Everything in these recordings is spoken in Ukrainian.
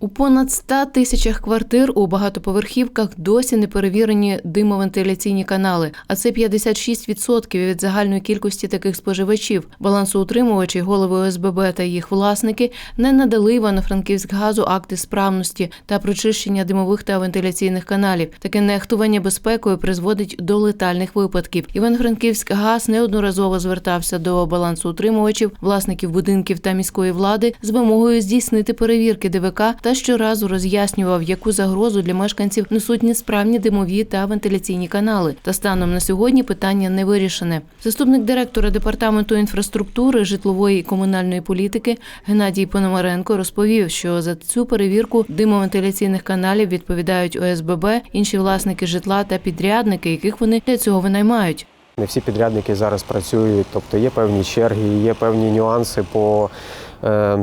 У понад 100 тисячах квартир у багатоповерхівках досі не перевірені димовентиляційні канали, а це 56% від загальної кількості таких споживачів. Балансоутримувачі, голови ОСББ та їх власники не надали Івано-Франківськгазу акти справності та прочищення димових та вентиляційних каналів. Таке нехтування безпекою призводить до летальних випадків. Івано-Франківськгаз неодноразово звертався до балансоутримувачів, власників будинків та міської влади з вимогою здійснити перевірки ДВК та щоразу роз'яснював, яку загрозу для мешканців несуть несправні димові та вентиляційні канали. Та станом на сьогодні питання не вирішене. Заступник директора департаменту інфраструктури, житлової і комунальної політики Геннадій Пономаренко розповів, що за цю перевірку димовентиляційних каналів відповідають ОСББ, інші власники житла та підрядники, яких вони для цього винаймають. Не всі підрядники зараз працюють, тобто є певні черги, є певні нюанси по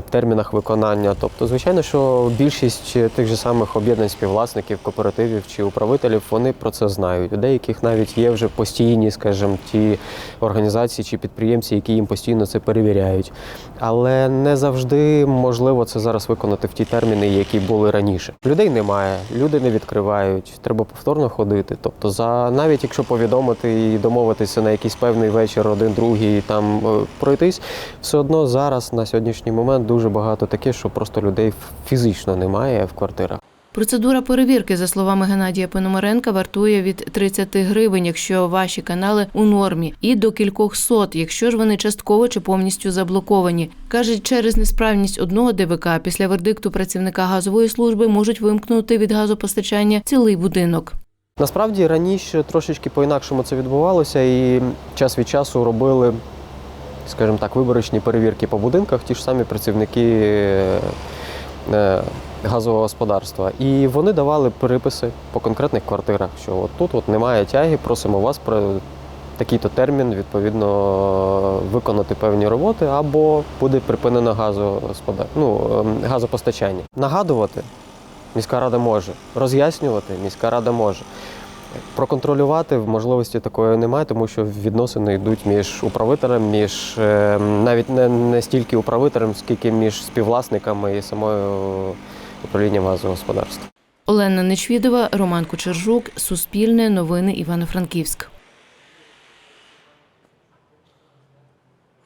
термінах виконання. Тобто, звичайно, що більшість тих же самих об'єднань співвласників, кооперативів чи управителів вони про це знають. У деяких навіть є вже постійні, скажімо, ті організації чи підприємці, які їм постійно це перевіряють. Але не завжди можливо це зараз виконати в ті терміни, які були раніше. Людей немає, люди не відкривають, треба повторно ходити. Тобто, за навіть якщо повідомити і домовитися на якийсь певний вечір, один, другий там е, пройтись, все одно зараз на сьогоднішній момент дуже багато таке, що просто людей фізично немає в квартирах. Процедура перевірки, за словами Геннадія Пономаренка, вартує від 30 гривень, якщо ваші канали у нормі, і до кількох сот, якщо ж вони частково чи повністю заблоковані. Каже, через несправність одного ДВК після вердикту працівника газової служби можуть вимкнути від газопостачання цілий будинок. Насправді раніше трошечки по-інакшому це відбувалося, і час від часу робили, скажімо так, виборочні перевірки по будинках, ті ж самі працівники е, е, газового господарства. І вони давали переписи по конкретних квартирах, що от тут от немає тяги, просимо вас про такий-то термін відповідно виконати певні роботи, або буде припинено ну, ем, газопостачання. Нагадувати міська рада може, роз'яснювати міська рада може. Проконтролювати можливості такої немає, тому що відносини йдуть між управителем, між е, навіть не, не стільки управителем, скільки між співвласниками і самою управлінням газового господарства. Олена Нечвідова, Роман Кучержук, Суспільне, Новини Івано-Франківськ.